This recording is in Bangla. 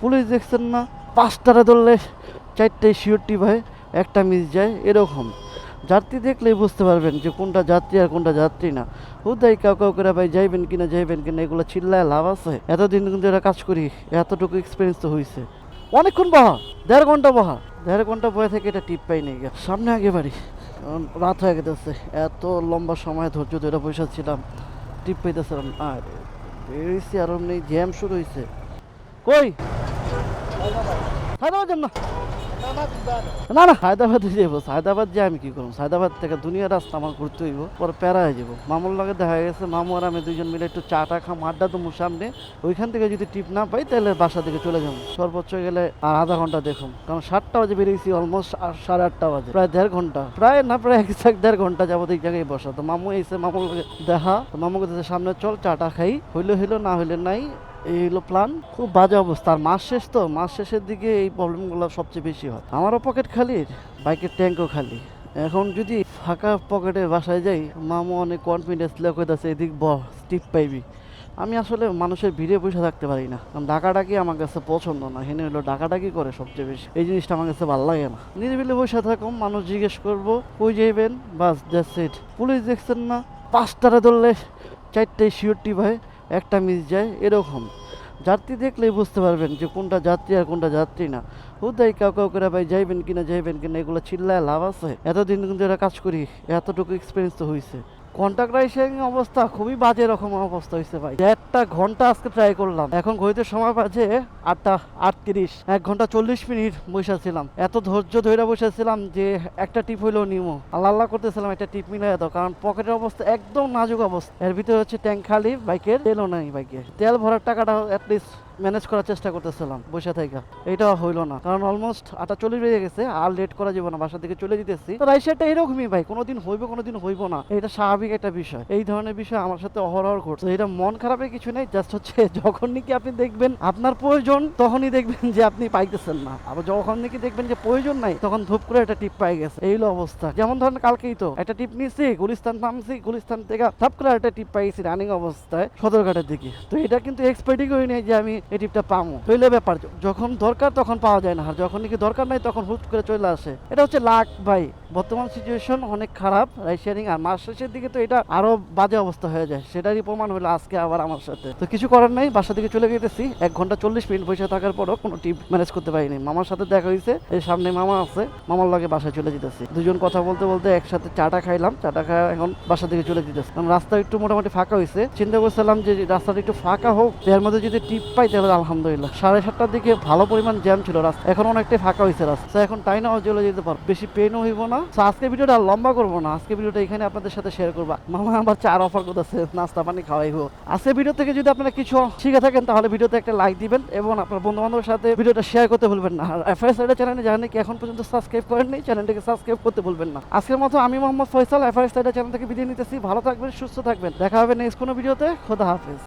পুলিশ দেখছেন না, পাঁচটারে ধরলে চারটায় শিওরটি ভাই, একটা মিস যায়, এরকম। যাত্রী দেখলেই বুঝতে পারবেন যে কোনটা যাত্রী আর কোনটা যাত্রী না। হুদাই কাউ কাউ করে ভাই, যাইবেন কিনা যাইবেন কিনা, এগুলো চিল্লায় লাভ আছে। এতদিন কিন্তু এরা কাজ করি, এতটুকু এক্সপিরিয়েন্স তো হয়েছে অনেকক্ষণ বহা, দেড় ঘণ্টা বহা। দেড় ঘণ্টা বয়ে থেকে এটা টিপ পাই নেই সামনে আগে বাড়ি রাত হয়ে গেছে এত লম্বা সময় ধৈর্য ধরে বসে ছিলাম, টিপ পাইতেছিলাম। আর, বেরিয়েছি আর নেই জ্যাম শুরু হয়েছে কই? হায়দ্রাবাদ যাম না না না হায়দ্রাবাদে যাব হায়দ্রাবাদ যে আমি কি করব? হায়দ্রাবাদ থেকে দুনিয়ার রাস্তা আমার ঘুরতে হইব, পরে প্যারা হয়ে যাব মামুর লগে দেখা গেছে, মামু আর আমি দুজন মিলে একটু চা টা খাম, আড্ডা তো সামনে। ওইখান থেকে যদি টিপ না পাই, তাহলে বাসা থেকে চলে যাব। সর্বোচ্চ গেলে আর আধা ঘণ্টা দেখুন কারণ সাতটা বাজে বেরিয়েছি অলমোস্ট সাড়ে আটটা বাজে, প্রায় দেড় ঘণ্টা। প্রায় না, প্রায় এক দেড় ঘণ্টা যাব এই জায়গায় বসা। তো মামু এসে মামুর দেখা, তো মামুকে সামনে চল চাটা খাই। হইলে, হইল, না হইলে নাই এই হলো প্ল্যান খুব বাজে অবস্থা। আর মাস শেষ তো, মাস শেষের দিকে এই প্রবলেমগুলো সবচেয়ে বেশি হয়। আমারও পকেট খালি বাইকের ট্যাঙ্কও খালি। এখন যদি ফাঁকা পকেটে বাসায় যাই, মামু অনেক কনফিডেন্স লেখেছে এদিক ব টিপ পাইবি। আমি আসলে মানুষের ভিড়ে বসে থাকতে পারি না। কারণ ডাকাডাকি আমার কাছে পছন্দ না হেনে হলো ডাকাডাকি করে সবচেয়ে বেশি। এই জিনিসটা আমার কাছে ভালো লাগে না। নিরিবিলি বসে থাকুন মানুষ জিজ্ঞেস করব, কই যাইবেন? বাস দ্যাটস ইট পুলিশ দেখছেন না? পাঁচটারে ধরলে, চারটায় শিওরটি ভাই। একটা মিস যায় এরকম। যাত্রী দেখলেই বুঝতে পারবেন যে কোনটা যাত্রী আর কোনটা যাত্রী না। হুদাই কাউ কাউ করে ভাই যাইবেন কিনা যাইবেন কিনা, এগুলো চিল্লায় লাভ আছে। এতদিন কিন্তু এরা কাজ করি, এতটুকু এক্সপিরিয়েন্স তো হয়েছে কন্ট্রাক্ট রাইসিং অবস্থা খুবই বাজে রকম অবস্থা হয়েছে ভাই। একটা ঘণ্টা আজকে ট্রাই করলাম। এখন ঘড়িতে সময় বাজে আটটা আটত্রিশ। এক ঘণ্টা চল্লিশ মিনিট বসেছিলাম। এত ধৈর্য ধরে বসেছিলাম যে একটা টিপ হইলেও নিমো। আল্লাহ আল্লাহ করতেছিলাম একটা টিপ মিলাই দাও, কারণ পকেটের অবস্থা একদম নাজুক অবস্থা। এর ভিতরে হচ্ছে ট্যাঙ্ক খালি, বাইকের তেলও নাই বাইকে। তেল ভরার টাকাটা অ্যাটলিস্ট ম্যানেজ করার চেষ্টা করতেছিলাম, বসে থেকে এইটাও হইল না। কারণ অলমোস্ট আটটা চল্লিশ বেজে গেছে, আর লেট করা যাবে না বাসা থেকে চলে যেতেছি। তো রাইসারটা এরকমই ভাই, কোনোদিন হইবে, কোনোদিন হইব না। এটা স্বাভাবিক একটা বিষয়। এই ধরনের বিষয় আমার সাথে অহরহ ঘটছে। এটা মন খারাপের কিছু নেই জাস্ট হচ্ছে যখন নাকি আপনি দেখবেন আপনার প্রয়োজন, তখনই দেখবেন যে আপনি পাইতেছেন না। আবার যখন নাকি দেখবেন যে প্রয়োজন নাই, তখন ধূপ করে একটা টিপ পাই গেছে। এই হলো অবস্থা। যেমন ধরেন কালকেই তো একটা টিপ নিয়েছি গুলিস্তান নামছি গুলিস্তান থেকে ধাপ করে একটা টিপ পাইছি রানিং অবস্থায় সদরঘাটের দিকে। তো এটা কিন্তু এক্সপেক্টই করি নাই যে আমি এই টিপটা পাবো। হইলে ব্যাপার যখন দরকার তখন পাওয়া যায় না। আর যখন নাকি দরকার নাই তখন হুট করে চলে আসে। এটা হচ্ছে লাখ ভাই। বর্তমান সিচুয়েশন অনেক খারাপ শেয়ারিং আর মাস শেষের দিকে তো এটা আরও বাজে অবস্থা হয়ে যায়। সেটারই প্রমাণ হলো আজকে আবার আমার সাথে। তো কিছু করার নাই বাসা থেকে চলে গেতেছি। এক ঘণ্টা চল্লিশ মিনিট বসে থাকার পরও কোনো টিপ ম্যানেজ করতে পারিনি। মামার সাথে দেখা হয়েছে এই সামনে মামা আছে। মামার লগে বাসায় চলে যেতেছি। দুজন কথা বলতে বলতে একসাথে চাটা খাইলাম। চাটা খাই এখন বাসা থেকে চলে যেতেছি। কারণ রাস্তা একটু মোটামুটি ফাঁকা হয়েছে চিন্তা করছিলাম যে রাস্তাটা একটু ফাঁকা হোক, এর মধ্যে যদি টিপ পাই তাহলে আলহামদুলিল্লাহ। সাড়ে সাতটার দিকে ভালো পরিমাণ জ্যাম ছিল রাস্তা এখন অনেকটাই ফাঁকা হয়েছে রাস্তা এখন টাইম নাও চলে যেতে পারব। বেশি পেনও হইব না। আজকে ভিডিওটা লম্বা করব না। আজকে ভিডিওটা এখানে আপনাদের সাথে শেয়ার করব। মামা আবার চার অফার করতেছে, নাস্তা পানি খাওয়াইবো। আজকে ভিডিও থেকে যদি আপনারা কিছু শিখে থাকেন, তাহলে ভিডিওতে একটা লাইক দিবেন এবং আপনার বন্ধু বান্ধবের সাথে ভিডিওটা শেয়ার করতে ভুলবেন না। আর এফআইএস সাইডের চ্যানেলে জানেন কি এখন পর্যন্ত সাবস্ক্রাইব করেননি চ্যানেলটিকে সাবস্ক্রাইব করতে ভুলবেন না। আজকের মতো আমি মোহাম্মদ ফয়সাল এফআইএস সাইডের চ্যানেল থেকে বিদায় নিতেছি। ভালো থাকবেন, সুস্থ থাকবেন। দেখা হবে নেক্সট কোনো ভিডিওতে খোদা হাফেজ।